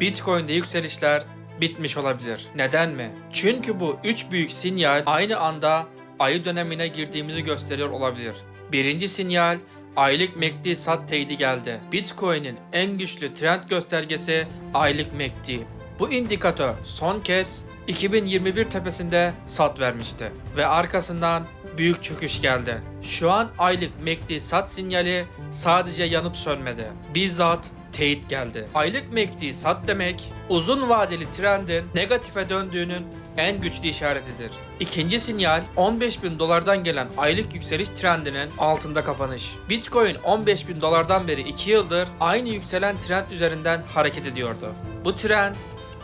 Bitcoin'de yükselişler bitmiş olabilir. Neden mi? Çünkü bu üç büyük sinyal aynı anda ayı dönemine girdiğimizi gösteriyor olabilir. Birinci sinyal aylık MACD sat teyidi geldi. Bitcoin'in en güçlü trend göstergesi aylık MACD. Bu indikatör son kez 2021 tepesinde sat vermişti ve arkasından büyük çöküş geldi. Şu an aylık MACD sat sinyali sadece yanıp sönmedi. Bizzat teyit geldi. Aylık MACD sat demek uzun vadeli trendin negatife döndüğünün en güçlü işaretidir. İkinci sinyal 15 bin dolardan gelen aylık yükseliş trendinin altında kapanış. Bitcoin 15 bin dolardan beri 2 yıldır aynı yükselen trend üzerinden hareket ediyordu. Bu trend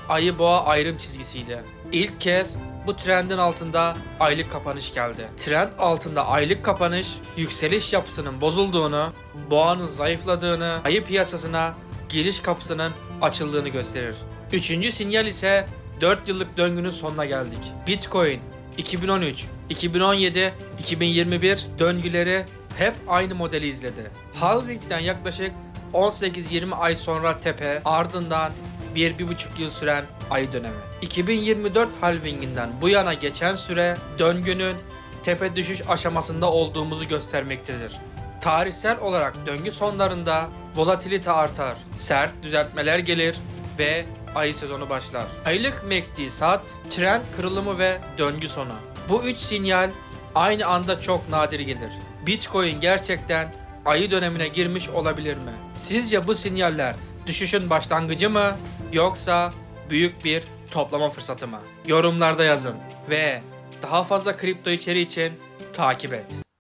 ayı boğa ayrım çizgisiydi. İlk kez bu trendin altında aylık kapanış geldi. Trend altında aylık kapanış yükseliş yapısının bozulduğunu, boğanın zayıfladığını, ayı piyasasına giriş kapısının açıldığını gösterir. Üçüncü sinyal ise 4 yıllık döngünün sonuna geldik. Bitcoin 2013, 2017, 2021 döngüleri hep aynı modeli izledi. Halving'den yaklaşık 18-20 ay sonra tepe, ardından 1-1,5 yıl süren ay dönemi. 2024 halvinginden bu yana geçen süre döngünün tepe düşüş aşamasında olduğumuzu göstermektedir. Tarihsel olarak döngü sonlarında volatilite artar, sert düzeltmeler gelir ve ayı sezonu başlar. Aylık MACD saat, trend kırılımı ve döngü sonu. Bu üç sinyal aynı anda çok nadir gelir. Bitcoin gerçekten ayı dönemine girmiş olabilir mi? Sizce bu sinyaller düşüşün başlangıcı mı yoksa büyük bir toplama fırsatı mı? Yorumlarda yazın ve daha fazla kripto içeriği için takip et.